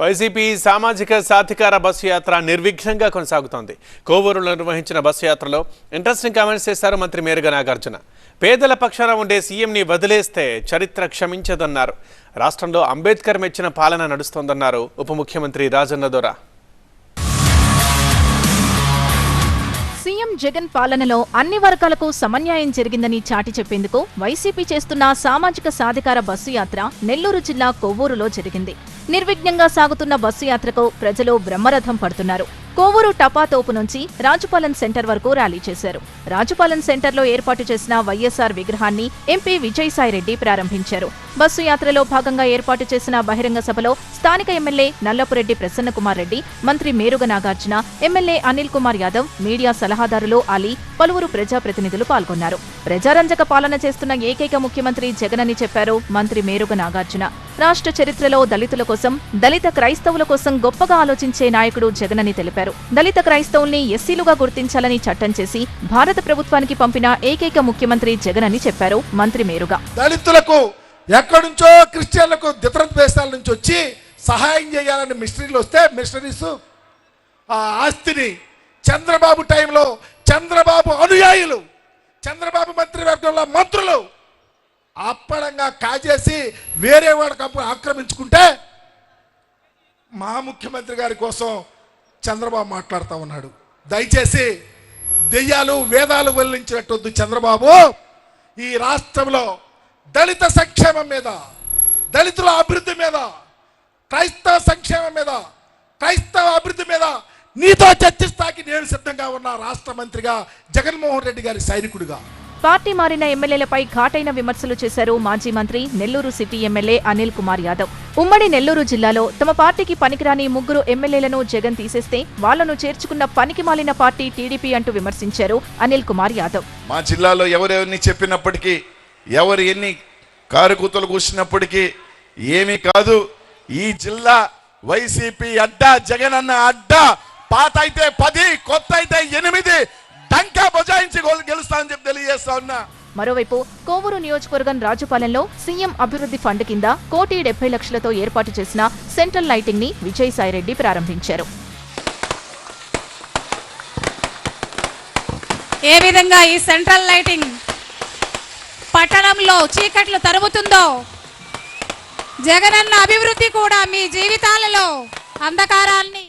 YCP సామాజిక సాధికార bus యాత్ర నిర్విఘ్నంగా కొనసాగుతోంది. కోవూరులో నిర్వహించిన బస్సు యాత్రలో ఇంట్రెస్టింగ్ కామెంట్స్ చేశారు మంత్రి మేరుగ నాగార్జున. పేదల పక్షాన ఉండే సీఎంని వదిలేస్తే చరిత్ర క్షమించదన్నారు. రాష్ట్రంలో అంబేద్కర్ మెచ్చిన పాలన నడుస్తోందన్నారు ఉప ముఖ్యమంత్రి రాజన్న దొర. సీఎం జగన్ పాలనలో అన్ని వర్గాలకు సమన్యాయం జరిగిందని చాటి చెప్పేందుకు వైసీపీ చేస్తున్న సామాజిక సాధికార బస్సు యాత్ర నెల్లూరు జిల్లా కొవ్వూరులో జరిగింది. నిర్విఘ్నంగా సాగుతున్న బస్సు యాత్రకు ప్రజలు బ్రహ్మరథం పడుతున్నారు. కోవూరు టపాతోపు నుంచి రాజుపాలెం సెంటర్ వరకు ర్యాలీ చేశారు. రాజుపాలెం సెంటర్లో ఏర్పాటు చేసిన వైఎస్ఆర్ విగ్రహాన్ని ఎంపీ విజయసాయిరెడ్డి ప్రారంభించారు. బస్సు యాత్రలో భాగంగా ఏర్పాటు చేసిన బహిరంగ సభలో స్థానిక ఎమ్మెల్యే నల్లపురెడ్డి ప్రసన్నకుమార్ రెడ్డి మంత్రి మేరుగ నాగార్జున ఎమ్మెల్యే అనిల్ కుమార్ యాదవ్ మీడియా సలహాదారులు అలీ పలువురు ప్రజాప్రతినిధులు పాల్గొన్నారు. ప్రజారంజక పాలన చేస్తున్న ఏకైక ముఖ్యమంత్రి జగన్ అని చెప్పారు మంత్రి మేరుగ నాగార్జున. రాష్ట్ర చరిత్రలో దళితుల కోసం దళిత క్రైస్తవుల కోసం గొప్పగా ఆలోచించే నాయకుడు జగన్ అని తెలిపారు. దళిత క్రైస్తవుల్ని ఎస్సీలుగా గుర్తించాలని చట్టం చేసి భారత ప్రభుత్వానికి పంపిన ఏకైక ముఖ్యమంత్రి జగన్ అని చెప్పారు మంత్రి మేరుగా. దళితులకు ఎక్కడి నుంచో క్రిస్టియన్లకు ఇతర దేశాల నుంచి వచ్చి సహాయం చేయాలని మిషనరీలు వస్తే మిషనరీస్ ఆ ఆస్తిని చంద్రబాబు టైంలో చంద్రబాబు అనుయాయులు చంద్రబాబు మంత్రివర్గంలో మంత్రులు అప్పడంగా కాజేసి వేరే వాడికి అప్పుడు ఆక్రమించుకుంటే మా ముఖ్యమంత్రి గారి కోసం చంద్రబాబు మాట్లాడుతూ ఉన్నాడు. దయచేసి దెయ్యాలు వేదాలు వెల్లించినట్టు చంద్రబాబు. ఈ రాష్ట్రంలో దళిత సంక్షేమం మీద దళితుల అభివృద్ధి మీద క్రైస్తవ సంక్షేమం మీద క్రైస్తవ అభివృద్ధి మీద నీతో చర్చిస్తాకి నేను సిద్ధంగా ఉన్న రాష్ట్ర మంత్రిగా జగన్మోహన్ రెడ్డి గారి సైనికుడిగా. పార్టీ మారిన ఎమ్మెల్యేలపై ఘాటైన విమర్శలు చేశారు మాజీ మంత్రి నెల్లూరు సిటీ ఎమ్మెల్యే అనిల్ కుమార్ యాదవ్. ఉమ్మడి నెల్లూరు జిల్లాలో తమ పార్టీకి పనికిరాని ముగ్గురు ఎమ్మెల్యేలను జగన్ తీసేస్తే వాళ్ళను చేర్చుకున్న పనికి మాలిన పార్టీ టీడీపీ అంటూ విమర్శించారు అనిల్ కుమార్ యాదవ్. మా జిల్లాలో ఎవరెవరిని చెప్పినప్పటికీ ఎవరు ఎన్ని కారుకూతలు కూర్చున్నప్పటికీ ఏమీ కాదు. ఈ జిల్లా వైసీపీ అడ్డా జగన్ అన్న అడ్డా. పాత అయితే పది కొత్త అయితే ఎనిమిది. డంకా బజాయించి తెలియజేస్తా ఉన్నా. మరోవైపు కోవూరు నియోజకవర్గం రాజుపాలెంలో సీఎం అభివృద్ధి ఫండ్ కింద కోటి డెబ్బై లక్షలతో ఏర్పాటు చేసిన సెంట్రల్ లైటింగ్ని విజయసాయిరెడ్డి ప్రారంభించారు. ఏ విధంగా ఈ సెంట్రల్ లైటింగ్ పట్టణంలో చీకట్లు తరుముతుందో జగనన్న అభివృద్ధి కూడా మీ జీవితాలలో అంధకారాన్ని